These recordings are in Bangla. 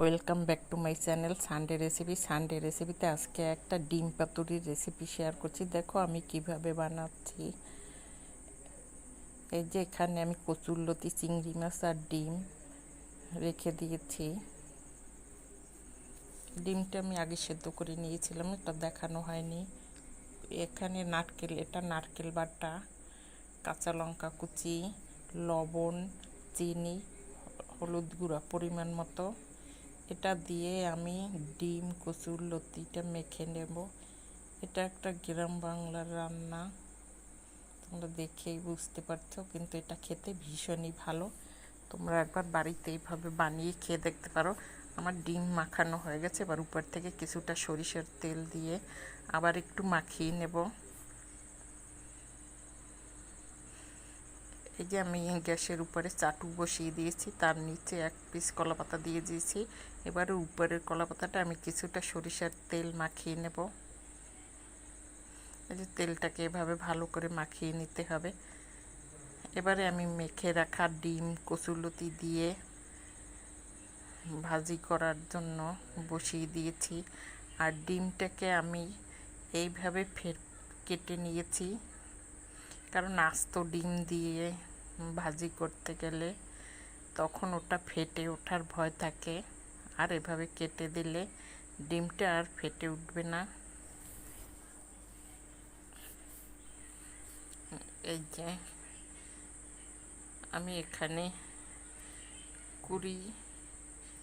Welcome back to my channel Sunday recipe. Sunday রেসিপিতে আজকে একটা ডিম পাতুরির রেসিপি শেয়ার করছি। দেখো আমি কীভাবে বানাচ্ছি। এই যে এখানে আমি কচুরলতি চিংড়ি মাছ আর ডিম রেখে দিয়েছি। ডিমটা আমি আগে সেদ্ধ করে নিয়েছিলাম, এটা দেখানো হয়নি। এখানে নারকেল, এটা নারকেল বাটা, কাঁচা লঙ্কা কুচি, লবণ, চিনি, হলুদ গুঁড়া পরিমাণ মতো। এটা দিয়ে আমি ডিম, কচুর লতিটা মেখে নেব। এটা একটা গ্রাম বাংলার রান্না। তোমরা দেখেই বুঝতে পারছ, কিন্তু এটা খেতে ভীষণই ভালো। তোমরা একবার বাড়িতে এইভাবে বানিয়ে খেয়ে দেখতে পারো। আমার ডিম মাখানো হয়ে গেছে, এবার উপর থেকে কিছুটা সরিষার তেল দিয়ে আবার একটু মাখিয়ে নেব। এই যে আমি গ্যাসের উপরে চাটু বসিয়ে দিয়েছি, তার নিচে এক পিস কলা পাতা দিয়ে দিয়েছি। এবারে উপরের কলা পাতাটা আমি কিছুটা সরিষার তেল মাখিয়ে নেব। এই যে তেলটাকে এভাবে ভালো করে মাখিয়ে নিতে হবে। এবারে আমি মেখে রাখা ডিম কচুলতি দিয়ে ভাজি করার জন্য বসিয়ে দিয়েছি। আর ডিমটাকে আমি এইভাবে ফের কেটে নিয়েছি। কারণ আস্ত ডিম দিয়ে ভাজি করতে গেলে তখন ওটা ফেটে ওঠার ভয় থাকে। আর এভাবে কেটে দিলে ডিমটা আর ফেটে উঠবে না। এই যে আমি এখানে কুড়ি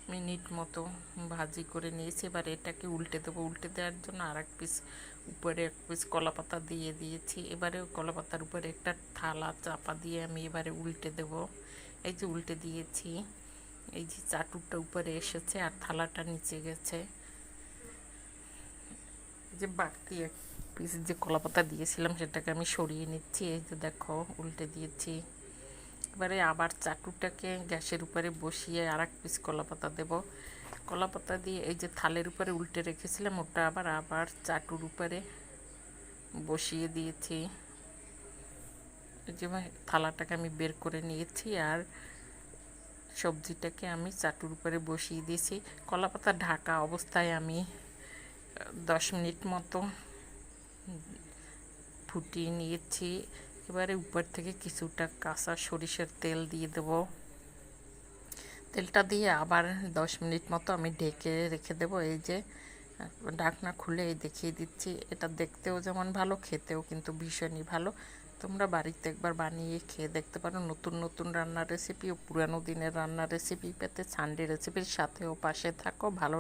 মিনিট মতো ভাজি করে নিয়েছি। এবার এটাকে উল্টে দেবো। উল্টে দেওয়ার জন্য আর এক পিস উপরে এক পিস কলা পাতা দিয়ে দিয়েছি। এবারে কলা পাতার উপরে একটা থালা চাপা দিয়ে আমি এবারে উল্টে দেব। এই যে উল্টে দিয়েছি। এই যে চাটুরটা উপরে এসেছে আর থালাটা নিচে গেছে। যে বাড়তি এক পিস যে কলা পাতা দিয়েছিলাম সেটাকে আমি সরিয়ে নিচ্ছি। এই যে দেখো, উল্টে দিয়েছি। এবারে আবার চাটুটাকে গ্যাসের উপরে বসিয়ে আর এক পিস কলা পাতা দেবো। কলা পাতা দিয়ে এই যে থালের উপরে উল্টে রেখেছিলাম, ওটা আবার আবার চাটুর উপরে বসিয়ে দিয়েছি। যে থালাটাকে আমি বের করে নিয়েছি আর সবজিটাকে আমি চাটুর উপরে বসিয়ে দিয়েছি। কলা পাতা ঢাকা অবস্থায় আমি দশ মিনিট মতো ফুটিয়ে নিয়েছি। এবারে উপর থেকে কিছুটা কাঁচা সরিষার তেল দিয়ে দেব। তেলটা দিয়ে আবার দশ মিনিট মতো আমি ঢেকে রেখে দেব। এই যে ডাকনা খুলে দেখিয়ে দিচ্ছি। এটা দেখতেও যেমন ভালো, খেতেও কিন্তু ভীষণই ভালো। তোমরা বাড়িতে একবার বানিয়ে খেয়ে দেখতে পারো। নতুন নতুন রান্নার রেসিপি ও পুরানো দিনের রান্নার রেসিপি পেতে সানডে রেসিপির সাথেও পাশে থাকো। ভালো